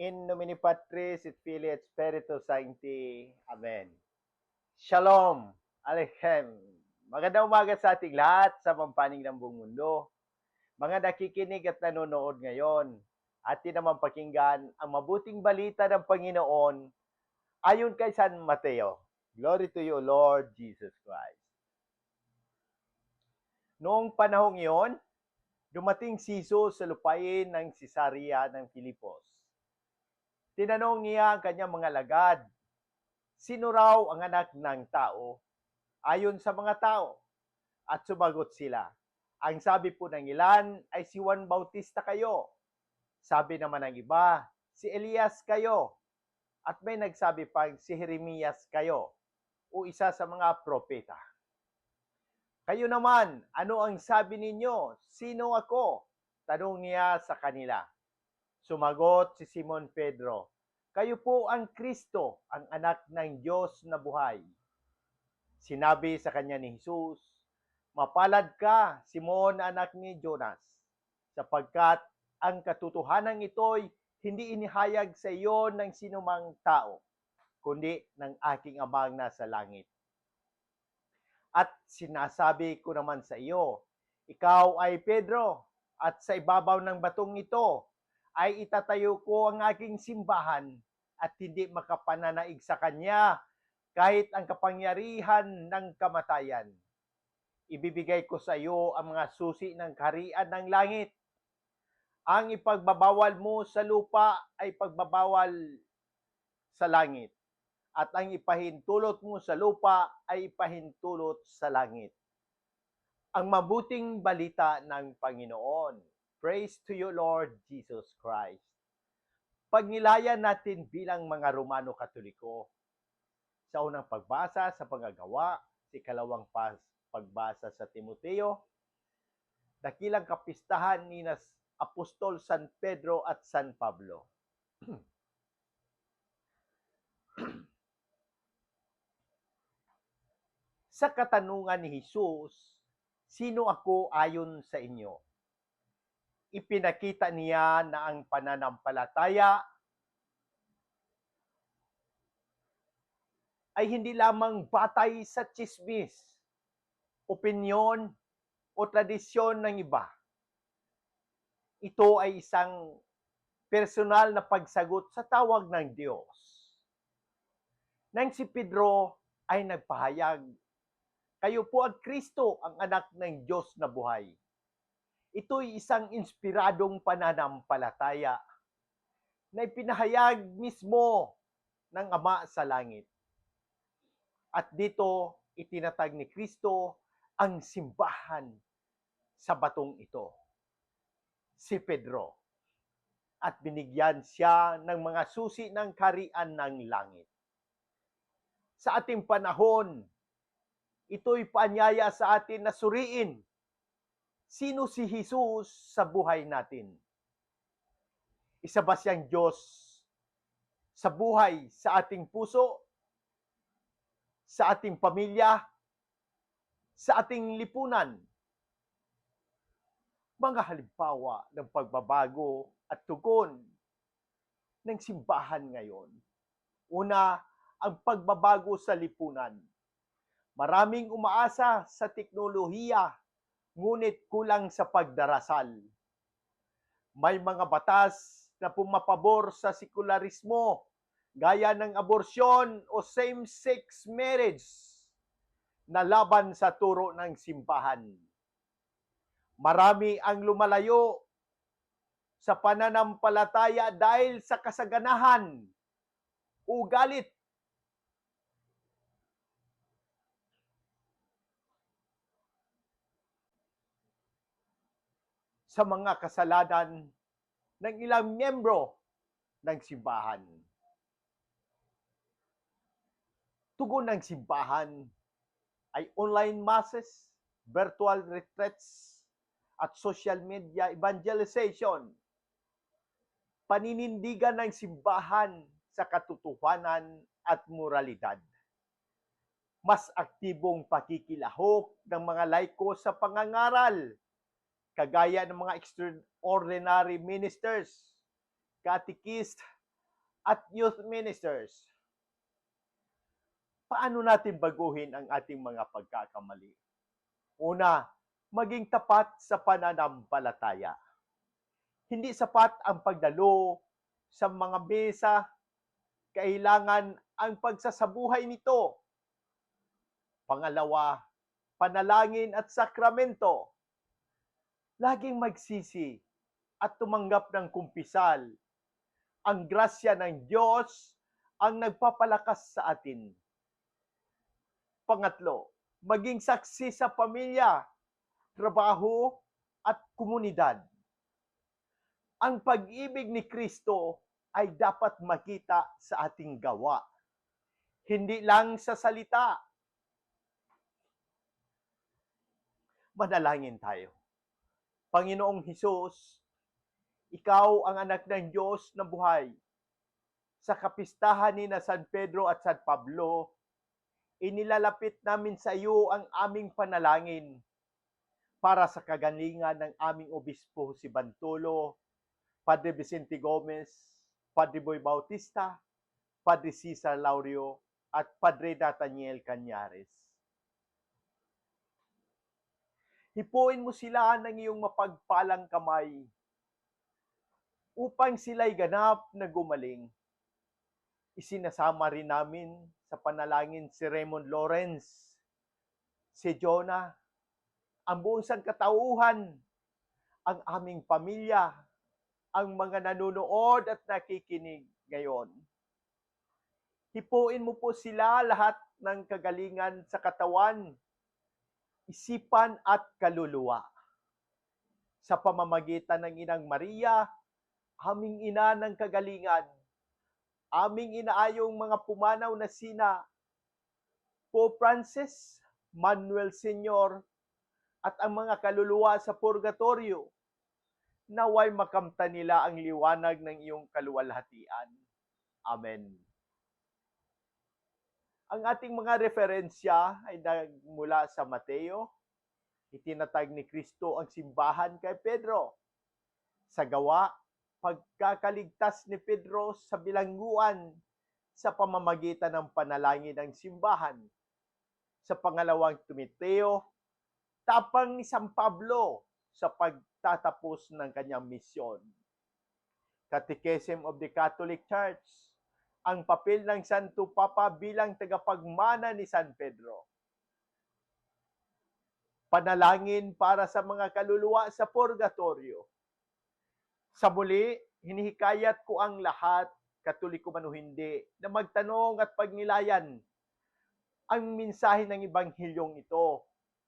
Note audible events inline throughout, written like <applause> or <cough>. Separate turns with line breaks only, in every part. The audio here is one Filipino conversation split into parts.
In nomine Patris et Filii et Spiritus Sancti. Amen. Shalom. Alechem. Magandang umaga sa ating lahat sa pampaning ng buong mundo. Mga nakikinig at nanonood ngayon, atin naman pakinggan ang mabuting balita ng Panginoon ayon kay San Mateo. Glory to you, Lord Jesus Christ. Noong panahong iyon, dumating si Jesus sa lupain ng Cesarea ng Filipos. Tinanong niya ang kanyang mga lagad, sino raw ang anak ng tao? Ayon sa mga tao. At sumagot sila, ang sabi po ng ilan ay si Juan Bautista kayo. Sabi naman ng iba, si Elias kayo. At may nagsabi pang si Jeremias kayo o isa sa mga propeta. Kayo naman, ano ang sabi ninyo? Sino ako? Tanong niya sa kanila. Sumagot si Simon Pedro, Kayo po ang Kristo, ang anak ng Diyos na buhay. Sinabi sa kanya ni Jesus, Mapalad ka, Simon, anak ni Jonas, sapagkat ang katotohanan ito'y hindi inihayag sa iyo ng sinumang tao, kundi ng aking amang nasa langit. At sinasabi ko naman sa iyo, ikaw ay Pedro, at sa ibabaw ng batong ito ay itatayo ko ang aking simbahan at hindi makapananaig sa kanya kahit ang kapangyarihan ng kamatayan. Ibibigay ko sa iyo ang mga susi ng kaharian ng langit. Ang ipagbabawal mo sa lupa ay pagbabawal sa langit at ang ipahintulot mo sa lupa ay ipahintulot sa langit. Ang mabuting balita ng Panginoon. Praise to you, Lord Jesus Christ. Pagnilayan natin bilang mga Romano Katoliko sa unang pagbasa sa pangagawa, si kalawang pas, pagbasa sa Timoteo, dakilang kapistahan ni nas Apostol San Pedro at San Pablo. <clears throat> sa katanungan ni Jesus, sino ako ayon sa inyo? Ipinakita niya na ang pananampalataya ay hindi lamang batay sa chismis, opinyon, o tradisyon ng iba. Ito ay isang personal na pagsagot sa tawag ng Diyos. Nang si Pedro ay nagpahayag kayo po ang Kristo, ang anak ng Diyos na buhay. Ito'y isang inspiradong pananampalataya na ipinahayag mismo ng Ama sa langit. At dito, itinatag ni Kristo ang simbahan sa batong ito. Si Pedro. At binigyan siya ng mga susi ng karian ng langit. Sa ating panahon, ito'y paanyaya sa atin na suriin sino si Jesus sa buhay natin. Isa ba siyang Diyos sa buhay, sa ating puso, sa ating pamilya, sa ating lipunan? Mga halimbawa ng pagbabago at tugon ng simbahan ngayon. Una, ang pagbabago sa lipunan Maraming umaasa sa teknolohiya, ngunit kulang sa pagdarasal. May mga batas na pumapabor sa sekularismo, gaya ng aborsyon o same-sex marriage na laban sa turo ng simbahan. Marami ang lumalayo sa pananampalataya dahil sa kasaganahan o galit sa mga kasalanan ng ilang miyembro ng simbahan. Tugon ng simbahan ay online masses, virtual retreats, at social media evangelization. Paninindigan ng simbahan sa katotohanan at moralidad. Mas aktibong pakikilahok ng mga laiko sa pangangaral kagaya ng mga extraordinary ministers, catechist, at youth ministers. Paano natin baguhin ang ating mga pagkakamali? Una, maging tapat sa pananampalataya. Hindi sapat ang pagdalo sa mga mesa, kailangan ang pagsasabuhay nito. Pangalawa, panalangin at sakramento. Laging magsisi at tumanggap ng kumpisal. Ang grasya ng Diyos ang nagpapalakas sa atin. Pangatlo, maging saksi sa pamilya, trabaho at komunidad. Ang pag-ibig ni Kristo ay dapat makita sa ating gawa. Hindi lang sa salita. Manalangin tayo. Panginoong Hesus, ikaw ang anak ng Diyos na buhay. Sa kapistahan ni na San Pedro at San Pablo, inilalapit namin sa iyo ang aming panalangin para sa kagalingan ng aming obispo si Bantolo, Padre Vicente Gomez, Padre Boy Bautista, Padre Cesar Laurio, at Padre Nathaniel Cañares. Hipuin mo sila ng iyong mapagpalang kamay upang sila'y ganap na gumaling. Isinasama rin namin sa panalangin si Raymond Lawrence, si Jonah, ang buong sangkatauhan, ang aming pamilya, ang mga nanonood at nakikinig ngayon. Hipuin mo po sila lahat ng kagalingan sa katawan, isipan at kaluluwa. Sa pamamagitan ng Inang Maria, aming ina ng kagalingan, aming inaayong mga pumanaw na sina Pope Francis, Manuel Senior, at ang mga kaluluwa sa purgatorio, naway makamta nila ang liwanag ng iyong kaluwalhatian. Amen. Ang ating mga referensya ay nagmula sa Mateo. Itinatag ni Kristo ang simbahan kay Pedro. Sa gawa, pagkakaligtas ni Pedro sa bilangguan sa pamamagitan ng panalangin ng simbahan. Sa pangalawang Tumiteo, tapang ni San Pablo sa pagtatapos ng kanyang misyon. Catechism of the Catholic Church, ang papel ng Santo Papa bilang tagapagmana ni San Pedro. Panalangin para sa mga kaluluwa sa purgatorio. Sa muli, hinihikayat ko ang lahat, katoliko man o hindi, na magtanong at pagnilayan ang mensahe ng Ebanghilyong ito.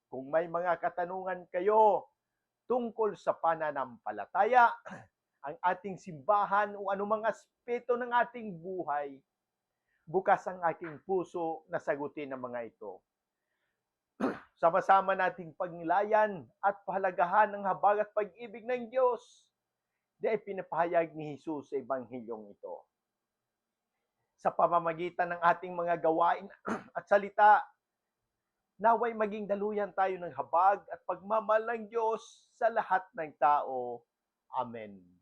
Kung may mga katanungan kayo tungkol sa pananampalataya, ang ating simbahan o anumang aspeto ng ating buhay, bukas ang aking puso na sagutin ang mga ito. <clears throat> Sama-sama nating pagnilayan at pahalagahan ng habag at pag-ibig ng Diyos di ay pinapahayag ni Jesus sa Ebanghilyong ito. Sa pamamagitan ng ating mga gawain <clears throat> at salita, naway maging daluyan tayo ng habag at pagmamahal ng Diyos sa lahat ng tao. Amen.